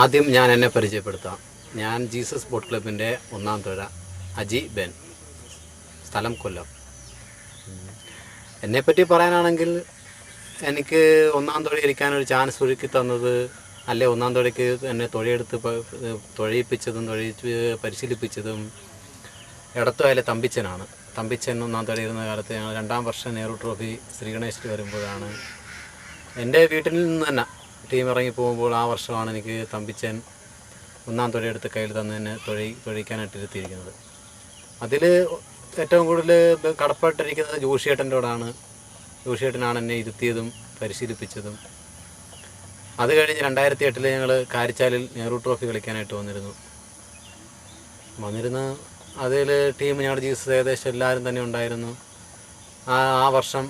ആദ്യം ഞാൻ എന്നെ പരിചയപ്പെടുത്താം. ഞാൻ ജീസസ് ബോട്ട് ക്ലബിന്റെ ഒന്നാം തുഴ അജി ബെൻ. സ്ഥലം കൊല്ലം. എന്നെപ്പറ്റി പറയാനാണെങ്കിൽ എനിക്ക് ഒന്നാം തുഴ ഇരിക്കാനൊരു ചാൻസ് ഒരുക്കി തന്നത് അല്ലെ ഒന്നാം തുഴയ്ക്ക് എന്നെ തുഴയെടുത്ത് തുഴയിപ്പിച്ചതും തുഴയിച്ച് പരിശീലിപ്പിച്ചതും അതിലെ തമ്പിച്ചനാണ്. തമ്പിച്ചൻ ഒന്നാം തുഴയിരുന്ന കാലത്ത് ഞങ്ങൾ രണ്ടാം വർഷം നെഹ്റു ട്രോഫി ശ്രീഗണേശിൽ വരുമ്പോഴാണ്. എന്റെ വീട്ടിൽ നിന്ന് തന്നെ ടീം ഇറങ്ങി പോകുമ്പോൾ ആ വർഷമാണ് എനിക്ക് തമ്പിച്ചൻ ഒന്നാം തുഴയെടുത്ത് കയ്യിൽ തന്നെ തൊഴി തൊഴിക്കാനായിട്ടിരുത്തിയിരിക്കുന്നത്. അതിൽ ഏറ്റവും കൂടുതൽ കടപ്പെട്ടിരിക്കുന്നത് ജോഷിയേട്ടന്റെയോടാണ് ജോഷിയേട്ടനാണ് എന്നെ ഇരുത്തിയതും പരിശീലിപ്പിച്ചതും. അത് കഴിഞ്ഞ് രണ്ടായിരത്തി എട്ടിൽ ഞങ്ങൾ കാരിച്ചാലിൽ നെഹ്റു ട്രോഫി കളിക്കാനായിട്ട് വന്നിരുന്നു. വന്നിരുന്ന അതിൽ ടീം ഞങ്ങളുടെ ജീസസ് ഏകദേശം എല്ലാവരും തന്നെ ഉണ്ടായിരുന്നു. ആ ആ വർഷം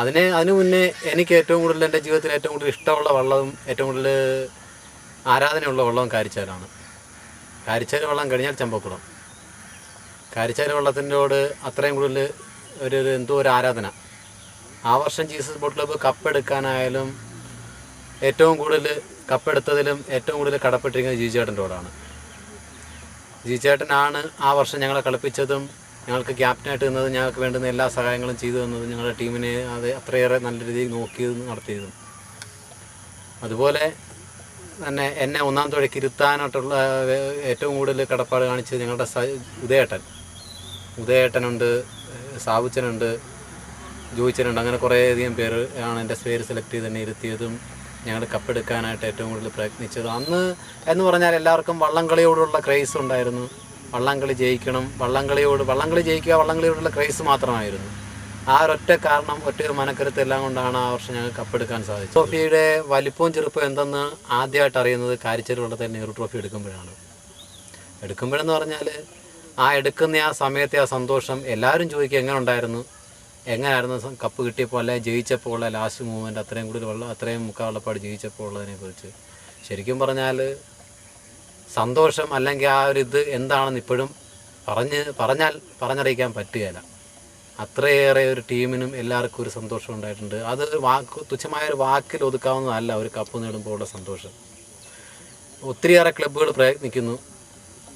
അതിനെ അതിനു മുന്നേ എനിക്ക് ഏറ്റവും കൂടുതൽ എന്റെ ജീവിതത്തിൽ ഏറ്റവും കൂടുതൽ ഇഷ്ടമുള്ള വള്ളവും ഏറ്റവും കൂടുതൽ ആരാധനയുള്ള വള്ളവും കാരിച്ചാലാണ്. കാരിച്ചാൽ വള്ളം കഴിഞ്ഞാൽ ചമ്പക്കുളം. കാരിച്ചാൽ വള്ളത്തിന്റെയോട് അത്രയും കൂടുതൽ ഒരു എന്തോ ഒരു ആരാധന. ആ വർഷം ജീസസ് ബോട്ട് ക്ലബ്ബ് കപ്പെടുക്കാനായാലും ഏറ്റവും കൂടുതൽ കപ്പെടുത്തതിലും ഏറ്റവും കൂടുതൽ കടപ്പെട്ടിരിക്കുന്നത് ജീചേട്ടന്റെയോടാണ് ജീചേട്ടനാണ് ആ വർഷം ഞങ്ങളെ കളിപ്പിച്ചതും ഞങ്ങൾക്ക് ക്യാപ്റ്റനായിട്ട് നിന്നത് ഞങ്ങൾക്ക് വേണ്ടുന്ന എല്ലാ സഹായങ്ങളും ചെയ്തു തന്നത് ഞങ്ങളുടെ ടീമിനെ അത് അത്രയേറെ നല്ല രീതിയിൽ നോക്കിയത് നടത്തിയതും. അതുപോലെ തന്നെ എന്നെ ഒന്നാം തുഴയ്ക്ക് ഇരുത്താനായിട്ടുള്ള ഏറ്റവും കൂടുതൽ കടപ്പാട് കാണിച്ചത് ഞങ്ങളുടെ ഉദയേട്ടൻ. ഉദയേട്ടനുണ്ട് സാബുച്ചനുണ്ട് ജോയിച്ചനുണ്ട് അങ്ങനെ കുറേയധികം പേര് ആണ് എന്റെ പേര് സെലക്ട് ചെയ്ത് തന്നെ ഇരുത്തിയതും ഞങ്ങൾ കപ്പെടുക്കാനായിട്ട് ഏറ്റവും കൂടുതൽ പ്രയത്നിച്ചത്. അന്ന് എന്ന് പറഞ്ഞാൽ എല്ലാവർക്കും വള്ളംകളിയോടുള്ള ക്രേസ് ഉണ്ടായിരുന്നു. വള്ളംകളി ജയിക്കണം വള്ളംകളിയോട് വള്ളംകളി ജയിക്കുക വള്ളംകളിയോടുള്ള ക്രേസ് മാത്രമായിരുന്നു. ആ ഒരൊറ്റ കാരണം ഒറ്റ മനക്കരുത്ത് എല്ലാം കൊണ്ടാണ് ആ വർഷം ഞങ്ങൾക്ക് കപ്പെടുക്കാൻ സാധിച്ചത്. ട്രോഫിയുടെ വലിപ്പവും ചെറുപ്പം എന്തെന്ന് ആദ്യമായിട്ട് അറിയുന്നത് കാരിച്ചേരി വള്ളത്തെ നെഹ്റു ട്രോഫി എടുക്കുമ്പോഴാണ്. എടുക്കുമ്പോഴെന്ന് പറഞ്ഞാൽ ആ എടുക്കുന്ന ആ സമയത്തെ ആ സന്തോഷം എല്ലാവരും ചോദിക്കുക എങ്ങനെ ഉണ്ടായിരുന്നു എങ്ങനെയായിരുന്നു കപ്പ് കിട്ടിയപ്പോൾ അല്ലെ ജയിച്ചപ്പോൾ ഉള്ള ലാസ്റ്റ് മൂവ്മെന്റ് അത്രയും കൂടുതൽ വെള്ളം അത്രയും മുക്കാൽ വെള്ളപ്പാട് ജയിച്ചപ്പോൾ ഉള്ളതിനെക്കുറിച്ച്. ശരിക്കും പറഞ്ഞാൽ സന്തോഷം അല്ലെങ്കിൽ ആ ഒരു ഇത് എന്താണെന്ന് ഇപ്പോഴും പറഞ്ഞ് പറഞ്ഞാൽ പറഞ്ഞറിയിക്കാൻ പറ്റുകയില്ല. അത്രയേറെ ഒരു ടീമിനും എല്ലാവർക്കും ഒരു സന്തോഷം ഉണ്ടായിട്ടുണ്ട്. അത് വാക്ക് തുച്ഛമായ ഒരു വാക്കിൽ ഒതുക്കാവുന്നതല്ല ഒരു കപ്പ് നേടുമ്പോൾ ഉള്ള സന്തോഷം. ഒത്തിരിയേറെ ക്ലബ്ബുകൾ പ്രയത്നിക്കുന്നു.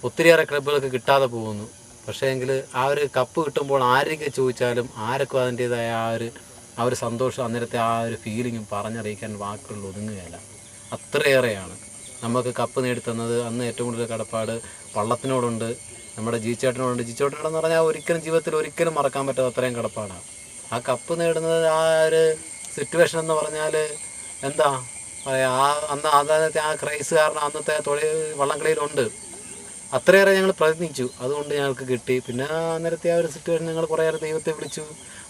ഒത്തിരിയേറെ ക്ലബ്ബുകൾക്ക് കിട്ടാതെ പോകുന്നു. പക്ഷേ എങ്കിൽ ആ ഒരു കപ്പ് കിട്ടുമ്പോൾ ആരൊക്കെ ചോദിച്ചാലും ആരൊക്കെ അതിന്റേതായ ആ ഒരു ആ ഒരു സന്തോഷം അന്നേരത്തെ ആ ഒരു ഫീലിങ്ങും പറഞ്ഞറിയിക്കാൻ വാക്കുകൾ ഒതുങ്ങുകയല്ല. അത്രയേറെയാണ്. നമുക്ക് കപ്പ് നേടിത്തന്നത് അന്ന് ഏറ്റവും കൂടുതൽ കടപ്പാട് പള്ളത്തിനോടുണ്ട് നമ്മുടെ ജീച്ചേട്ടനോടുണ്ട്. ജീച്ചേട്ടനോടെന്ന് പറഞ്ഞാൽ ഒരിക്കലും ജീവിതത്തിൽ ഒരിക്കലും മറക്കാൻ പറ്റാത്ത അത്രയും കടപ്പാടാണ്. ആ കപ്പ് നേടുന്നത് ആ ഒരു സിറ്റുവേഷൻ എന്ന് പറഞ്ഞാൽ എന്താ പറയാ ആ അന്ന് അതായത് ആ ക്രൈസ് കാരണം അന്നത്തെ തൊഴിൽ വള്ളംകളിയിലുണ്ട്. അത്രയേറെ ഞങ്ങൾ പ്രയത്നിച്ചു. അതുകൊണ്ട് ഞങ്ങൾക്ക് കിട്ടി. പിന്നെ അന്നേരത്തെ ആ ഒരു സിറ്റുവേഷൻ ഞങ്ങൾ കുറേയേറെ ദൈവത്തെ വിളിച്ചു.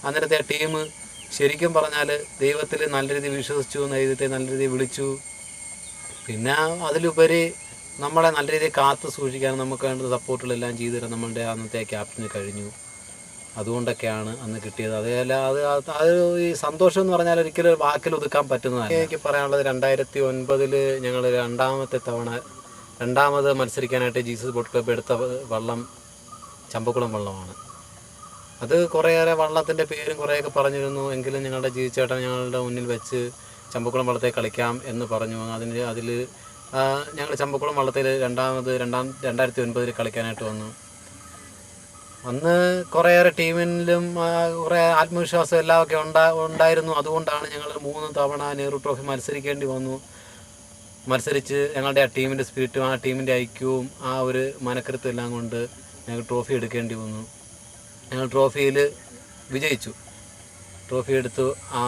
അന്നേരത്തെ ആ ടീം ശരിക്കും പറഞ്ഞാൽ ദൈവത്തിൽ നല്ല രീതിയിൽ വിശ്വസിച്ചു ദൈവത്തെ നല്ല രീതിയിൽ വിളിച്ചു. പിന്നെ അതിലുപരി നമ്മളെ നല്ല രീതിയിൽ കാത്തു സൂക്ഷിക്കാൻ നമുക്ക് വേണ്ട സപ്പോർട്ടുകളെല്ലാം ചെയ്തു തരാൻ നമ്മളുടെ അന്നത്തെ ക്യാപ്റ്റന് കഴിഞ്ഞു. അതുകൊണ്ടൊക്കെയാണ് അന്ന് കിട്ടിയത്. അതേല അത് അത് ഈ സന്തോഷം എന്ന് പറഞ്ഞാൽ ഒരിക്കലും ഒരു വാക്കിൽ ഒതുക്കാൻ പറ്റുന്നതല്ല. എനിക്ക് പറയാനുള്ളത് രണ്ടായിരത്തി ഒൻപതിൽ ഞങ്ങൾ രണ്ടാമത്തെ തവണ രണ്ടാമത് മത്സരിക്കാനായിട്ട് ജീസസ് ബോട്ട് ക്ലബ്ബ് എടുത്ത വള്ളം ചമ്പക്കുളം വള്ളമാണ്. അത് കുറേയേറെ വള്ളത്തിന്റെ പേരും കുറേയൊക്കെ പറഞ്ഞിരുന്നു. എങ്കിലും ഞങ്ങളുടെ ജീവിച്ചേട്ടൻ ഞങ്ങളുടെ മുന്നിൽ വെച്ച് ചമ്പക്കുളം വള്ളത്തെ കളിക്കാം എന്ന് പറഞ്ഞു. അതിന് അതിൽ ഞങ്ങൾ ചമ്പക്കുളം വള്ളത്തിൽ രണ്ടാമത് രണ്ടാം രണ്ടായിരത്തി ഒൻപതിൽ കളിക്കാനായിട്ട് വന്നു. അന്ന് കുറേയേറെ ടീമിലും കുറേ ആത്മവിശ്വാസം എല്ലാം ഒക്കെ ഉണ്ടാ ഉണ്ടായിരുന്നു. അതുകൊണ്ടാണ് ഞങ്ങൾ മൂന്ന് തവണ നെഹ്റു ട്രോഫി മത്സരിക്കേണ്ടി വന്നു. മത്സരിച്ച് ഞങ്ങളുടെ ആ ടീമിന്റെ സ്പിരിറ്റും ആ ടീമിന്റെ ഐക്യവും ആ ഒരു മനക്കരുത്തും എല്ലാം കൊണ്ട് ഞങ്ങൾ ട്രോഫി എടുക്കേണ്ടി വന്നു. ഞങ്ങൾ ട്രോഫിയിൽ വിജയിച്ചു. ട്രോഫി എടുത്തു. ആ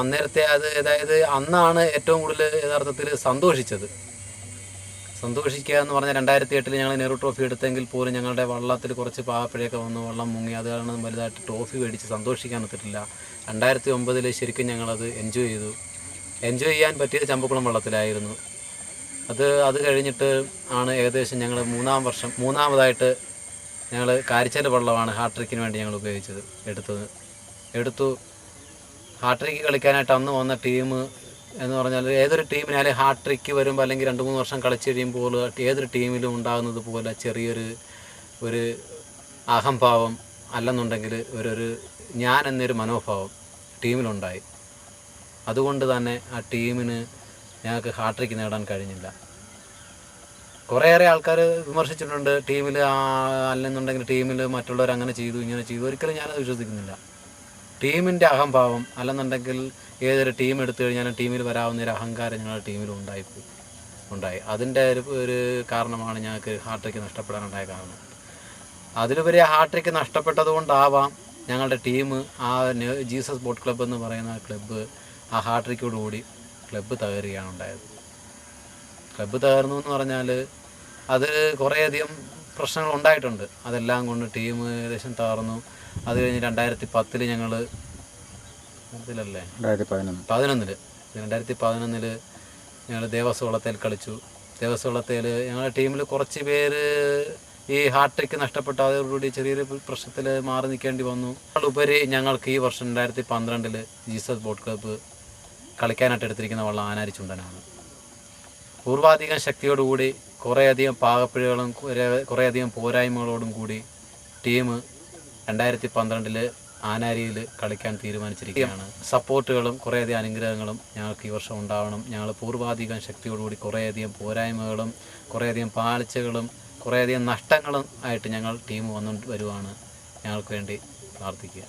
അന്നേരത്തെ അത് അതായത് അന്നാണ് ഏറ്റവും കൂടുതൽ യഥാർത്ഥത്തിൽ സന്തോഷിച്ചത്. സന്തോഷിക്കുക എന്ന് പറഞ്ഞാൽ രണ്ടായിരത്തി എട്ടിൽ ഞങ്ങൾ നെഹ്റു ട്രോഫി എടുത്തെങ്കിൽ പോലും ഞങ്ങളുടെ വള്ളത്തിൽ കുറച്ച് പാവപ്പിഴയൊക്കെ വന്നു വള്ളം മുങ്ങി. അത് കാരണം വലുതായിട്ട് ട്രോഫി മേടിച്ച് സന്തോഷിക്കാൻ ഒത്തിട്ടില്ല. രണ്ടായിരത്തി ഒമ്പതിൽ ശരിക്കും ഞങ്ങളത് എൻജോയ് ചെയ്തു. എൻജോയ് ചെയ്യാൻ പറ്റിയത് ചമ്പക്കുളം വള്ളത്തിലായിരുന്നു. അത് അത് കഴിഞ്ഞിട്ട് ആണ് ഏകദേശം ഞങ്ങൾ മൂന്നാം വർഷം മൂന്നാമതായിട്ട് ഞങ്ങൾ കാരിച്ചാൽ വള്ളമാണ് ഹാട്രിക്കിന് വേണ്ടി ഞങ്ങൾ ഉപയോഗിച്ചത് എടുത്തത്. എടുത്തു. ഹാട്രിക്ക് കളിക്കാനായിട്ട് അന്ന് വന്ന ടീം എന്ന് പറഞ്ഞാൽ ഏതൊരു ടീമിനാലും ഹാട്രിക്ക് വരുമ്പോൾ അല്ലെങ്കിൽ രണ്ട് മൂന്ന് വർഷം കളിച്ചു കഴിയുമ്പോൾ ഏതൊരു ടീമിലും ഉണ്ടാകുന്നത് പോലെ ചെറിയൊരു ഒരു അഹംഭാവം അല്ലെന്നുണ്ടെങ്കിൽ ഒരു ഒരു ഞാൻ എന്നൊരു മനോഭാവം ടീമിലുണ്ടായി അതുകൊണ്ട് തന്നെ ആ ടീമിന് ഞങ്ങൾക്ക് ഹാട്രിക്ക് നേടാൻ കഴിഞ്ഞില്ല. കുറേയേറെ ആൾക്കാർ വിമർശിച്ചിട്ടുണ്ട് ടീമിൽ അല്ലെന്നുണ്ടെങ്കിൽ ടീമിൽ മറ്റുള്ളവർ അങ്ങനെ ചെയ്തു ഇങ്ങനെ ചെയ്തു. ഒരിക്കലും ഞാനത് വിശ്വസിക്കുന്നില്ല. ടീമിന്റെ അഹംഭാവം അല്ലെന്നുണ്ടെങ്കിൽ ഏതൊരു ടീം എടുത്തു കഴിഞ്ഞാലും ടീമിൽ വരാവുന്ന ഒരു അഹങ്കാരം ഞങ്ങളുടെ ടീമിൽ ഉണ്ടായിപ്പോയി ഉണ്ടായി. അതിന്റെ ഒരു ഒരു കാരണമാണ് ഞങ്ങൾക്ക് ഹാർട്രിക്ക് നഷ്ടപ്പെടാനുണ്ടായ കാരണം. അതിലുപരി ആ ഹാർട്രിക്ക് നഷ്ടപ്പെട്ടത് കൊണ്ടാവാം ഞങ്ങളുടെ ടീം ആ ജീസസ് ബോട്ട് ക്ലബ്ബ് എന്ന് പറയുന്ന ക്ലബ്ബ് ആ ഹാർട്രിക്കോടുകൂടി ക്ലബ്ബ് തകരുകയാണ് ഉണ്ടായത്. ക്ലബ്ബ് തകർന്നു എന്ന് പറഞ്ഞാൽ അത് കുറേയധികം പ്രശ്നങ്ങൾ ഉണ്ടായിട്ടുണ്ട് അതെല്ലാം കൊണ്ട് ടീം ഏകദേശം തകർന്നു. അത് കഴിഞ്ഞ് രണ്ടായിരത്തി പത്തിൽ ഞങ്ങൾ പതിനൊന്ന് പതിനൊന്നിൽ. രണ്ടായിരത്തി പതിനൊന്നിൽ ഞങ്ങൾ ദേവസ്വളത്തേൽ കളിച്ചു. ദേവസ്വളത്തേൽ ഞങ്ങളുടെ ടീമിൽ കുറച്ച് പേര് ഈ ഹാർട്ടിക്ക് നഷ്ടപ്പെട്ട. അതോടുകൂടി ചെറിയൊരു പ്രശ്നത്തിൽ മാറി നിൽക്കേണ്ടി വന്നു. ഉപരി ഞങ്ങൾക്ക് ഈ വർഷം രണ്ടായിരത്തി പന്ത്രണ്ടിൽ ജീസസ് ബോട്ട് ക്ലബ്ബ് കളിക്കാനായിട്ട് എടുത്തിരിക്കുന്ന വള്ളം ആനാരി ചുണ്ടനാണ് പൂർവാധികം ശക്തിയോടുകൂടി കുറേയധികം പാകപ്പിഴകളും കുറെ- കുറേയധികം പോരായ്മകളോടും കൂടി ടീം രണ്ടായിരത്തി പന്ത്രണ്ടിൽ ആനാരിയിൽ കളിക്കാൻ തീരുമാനിച്ചിരിക്കുകയാണ്. സപ്പോർട്ടുകളും കുറേയധികം അനുഗ്രഹങ്ങളും ഞങ്ങൾക്ക് ഈ വർഷം ഉണ്ടാവണം. ഞങ്ങൾ പൂർവാധികം ശക്തിയോടുകൂടി കുറേയധികം പോരായ്മകളും കുറേയധികം പാളിച്ചകളും കുറേയധികം നഷ്ടങ്ങളും ആയിട്ട് ഞങ്ങൾ ടീം വന്നു വരുവാണ്. ഞങ്ങൾക്ക് വേണ്ടി പ്രാർത്ഥിക്കുക.